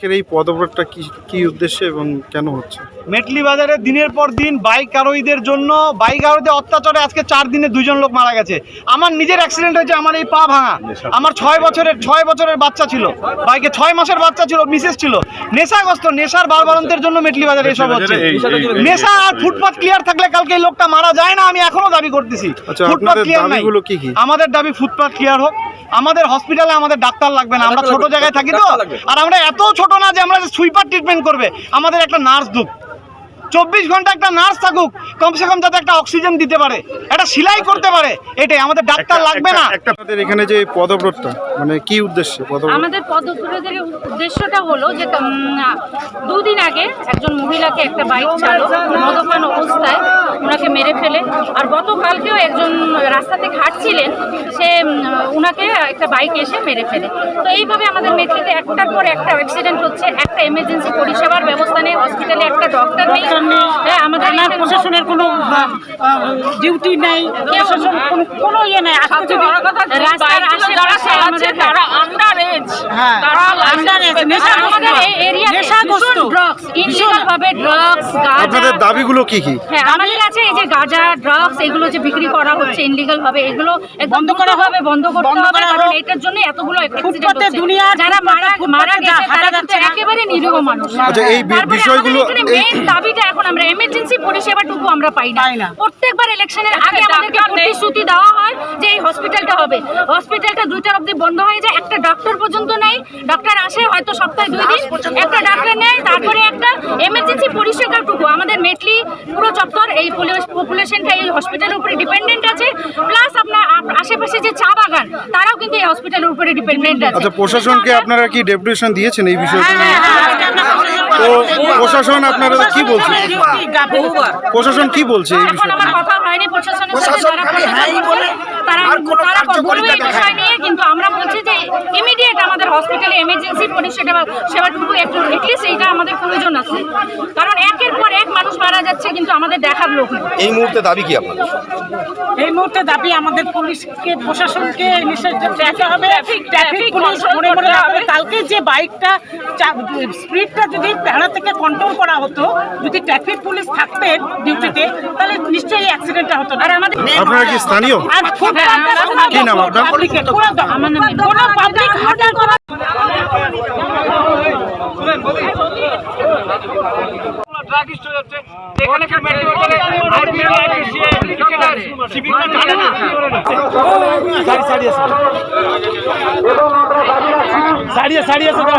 আজকের এই পদব্রতটা কি কি উদ্দেশ্যে এবং কেন হচ্ছে? মেটলি বাজারে দিনের পর দিন বাইক আরোহীদের জন্য বাইক আরোহীদের অত্যাচারে আজকে চার দিনে দুজন লোক মারা গেছে। আমার নিজের অ্যাক্সিডেন্ট হয়েছে আমার এই পা ভাঙা। আমার ছয় বছরের ছয় বছরের বাচ্চা ছিল। বাইকে ছয় মাসের বাচ্চা ছিল মিসেস ছিল। নেশাগ্রস্ত নেশার বারবারন্তের জন্য মেটলি বাজারে এসব হচ্ছে। নেশা আর ফুটপাথ ক্লিয়ার থাকলে কালকে এই লোকটা মারা যায় না আমি এখনও দাবি করতেছি। আচ্ছা, ফুটপাথ ক্লিয়ার নাই। দাবিগুলো কি কি? আমাদের দাবি ফুটপাথ ক্লিয়ার হোক। আমাদের হসপিটালে আমাদের ডাক্তার লাগবে না। আমরা ছোট জায়গায় থাকি তো। আর আমরা এত ছোট না যে আমরা সুইপার ট্রিটমেন্ট করবে? আমাদের একটা নার্স দুঃখ চব্বিশ ঘণ্টা একটা নার্স থাকুক কমসে কম যাতে একটা অক্সিজেন দিতে পারে। একটা সেলাই করতে পারে। এটাই আমাদের ডাক্তার লাগবে না। আপনাদের এখানে যে পদব্রতটা মানে কি উদ্দেশ্যে পদব্রত? আমাদের পদপ্রদের উদ্দেশ্যটা হলো যে দুদিন আগে একজন মহিলাকে একটা বাইক চালক মদপান অবস্থায় ওনাকে মেরে ফেলে। আর গতকালকেও একজন রাস্তাতে হাঁটছিলেন সে ওনাকে একটা বাইক এসে মেরে ফেলে। তো এইভাবে আমাদের মেট্রিতে একটার পর একটা অ্যাক্সিডেন্ট হচ্ছে একটা এমার্জেন্সি পরিষেবার ব্যবস্থা নেই হসপিটালে একটা ডক্টর নেই। হ্যাঁ আমাদের এখানে- প্রশাসনের কোনো ডিউটি নেই কোনো ইয়ে নেই। রাস্তার আশেপাশে আমাদের এজ হ্যাঁ। আন্ডার এজ নেশা আমাদের এই এরিয়াতে নেশাগ্রস্ত ড্রাগস ইনলিগাল ভাবে ড্রাগস আপনাদের দাবিগুলো কি কি? হ্যাঁ আমাদের কাছে এই যে গাঁজা ড্রাগস এগুলো যে বিক্রি করা হচ্ছে ইনলিগাল ভাবে এগুলো বন্ধ করা হবে বন্ধ করতে হবে কারণ এটার জন্য এতগুলো ফুটপাতে হচ্ছে। যারা মারা মারা গেছে তারা কিন্তু একেবারে নিরীহ মানুষ। আচ্ছা, এই বিষয়গুলো- আমাদের এখানে এই- main দাবিটা এখন আমরা এমার্জেন্সি পরিষেবাটুকু আমরা পাই না। পাই না। প্রত্যেকবার ইলেকশনের আগে আমাদেরকে প্রতিশ্রুতি দেওয়া হসপিটালটা হবে হসপিটালটা দুইটার অবধি বন্ধ হয়ে যায় একটা ডক্টর পর্যন্ত নেই ডক্টর আসে হয়তো সপ্তাহে দুই দিন একটা ডাক্তার নেয় তারপরে একটা এমার্জেন্সি পরিষেবাটুকু আমাদের মেটলি পুরো চত্বর এই পপুলেশনটা এই হসপিটালের উপরে ডিপেন্ডেন্ট আছে প্লাস আপনার আশেপাশে যে চা বাগান তারাও কিন্তু এই হসপিটালের উপরে ডিপেন্ডেন্ট আছে আচ্ছা প্রশাসনকে আপনারা কি ডেপুটেশন দিয়েছেন এই তো প্রশাসন আপনারা কি বলছে প্রশাসন কি বলছে এই এখন আমার কথা হয়নি প্রশাসনের সাথে যারা প্রশাসন করছে, তারা তারা বলবে এই বিষয় নিয়ে কিন্তু আমরা বলছি যে ইমিডিয়েট আমাদের হসপিটালে এমার্জেন্সি পরিষেবা সেবাটুকু একটু এটলিস্ট এইটা আমাদের প্রয়োজন আছে। কারণ একের পর যাচ্ছে কিন্তু আমাদের দেখার লোক নেই। এই মুহূর্তে দাবি কি আপনাদের? এই মুহূর্তে দাবি আমাদের পুলিশকে প্রশাসনকে দেখতে হবে ট্রাফিক পুলিশ মনে মনে হবে। কালকে যে বাইকটা স্পিডটা যদি ভেড়া থেকে কন্ট্রোল করা হতো যদি ট্রাফিক পুলিশ থাকতেন ডিউটিতে তাহলে নিশ্চয়ই অ্যাক্সিডেন্টটা হতো। আর আমাদের আপনারা কি স্থানীয়? আর ফুটপাতটা কি নাম আপনার? পাবলিকের আমার নাম কোনো পাবলিক হাঁটা করা ড্রাগিস্ট হয়ে যাচ্ছে। এখানে কি সারি সারি আছে। বা